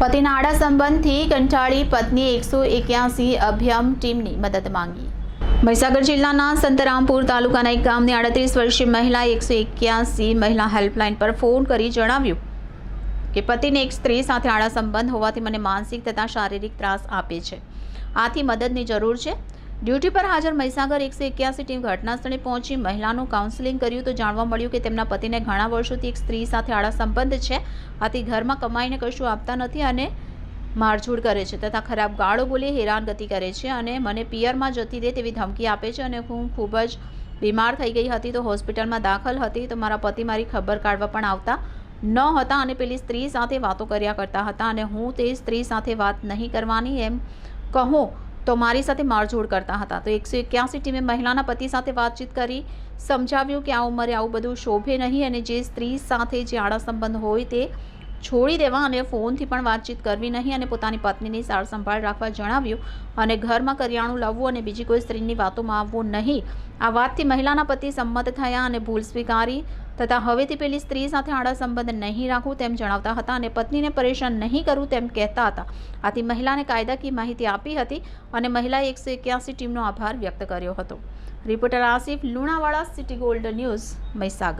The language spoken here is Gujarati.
પતિના આડા સંબંધથી કંટાળી પત્ની એકસો એક્યાસી અભ્યમ ટીમની મદદ માંગી. મહીસાગર જિલ્લાના સંતરામપુર તાલુકાના એક ગામની આડત્રીસ વર્ષીય મહિલા એકસો એક્યાસી મહિલા હેલ્પલાઇન પર ફોન કરી જણાવ્યું કે પતિને એક સ્ત્રી સાથે આડા સંબંધ હોવાથી મને માનસિક તથા શારીરિક ત્રાસ આપે છે. આથી મદદની જરૂર છે. ડ્યુટી પર હાજર મહીસાગર એકસો એક્યાસી ટીમ ઘટના સ્થળે પહોંચી. મહિલાનું કાઉન્સેલિંગ કર્યું તો જાણવા મળ્યું કે તેમના પતિને ઘણા વર્ષોથી એક સ્ત્રી સાથે આડા સંબંધ છે. આથી ઘરમાં કમાઈને કશું આપતા નથી અને મારઝૂડ કરે છે તથા ખરાબ ગાળો બોલી હેરાનગતિ કરે છે અને મને પિયરમાં જતી દે તેવી ધમકી આપે છે અને હું ખૂબ જ બીમાર થઈ ગઈ હતી તો હોસ્પિટલમાં દાખલ હતી તો મારા પતિ મારી ખબર કાઢવા પણ આવતા ન હતા અને પેલી સ્ત્રી સાથે વાતો કર્યા કરતા હતા અને હું તે સ્ત્રી સાથે વાત નહીં કરવાની એમ કહું તો મારી સાથે મારઝોડ કરતા હતા. તો એકસો એક્યાસી ટીમે મહિલાના પતિ સાથે વાતચીત કરી, સમજાવ્યું કે આ ઉંમરે આવું બધું શોભે નહીં અને જે સ્ત્રી સાથે જે આડા સંબંધ હોય તે છોડી દેવા અને ફોનથી પણ વાતચીત કરવી નહીં અને પોતાની પત્નીની સાર સંભાળ રાખવા જણાવ્યું અને ઘરમાં કરિયાણું લાવવું અને બીજી કોઈ સ્ત્રીની વાતોમાં આવવું નહીં. આ વાતથી મહિલાના પતિ સંમત થયા અને ભૂલ સ્વીકારી તથા હવેથી પેલી સ્ત્રી સાથે આડા સંબંધ નહીં રાખવું તેમ જણાવતા હતા અને પત્નીને પરેશાન નહીં કરવું તેમ કહેતા હતા. આથી મહિલાને કાયદાકીય માહિતી આપી હતી અને મહિલાએ એકસો એક્યાસી ટીમનો આભાર વ્યક્ત કર્યો હતો. Reporter Asif Lunawada, City Gold News, Mahisagar.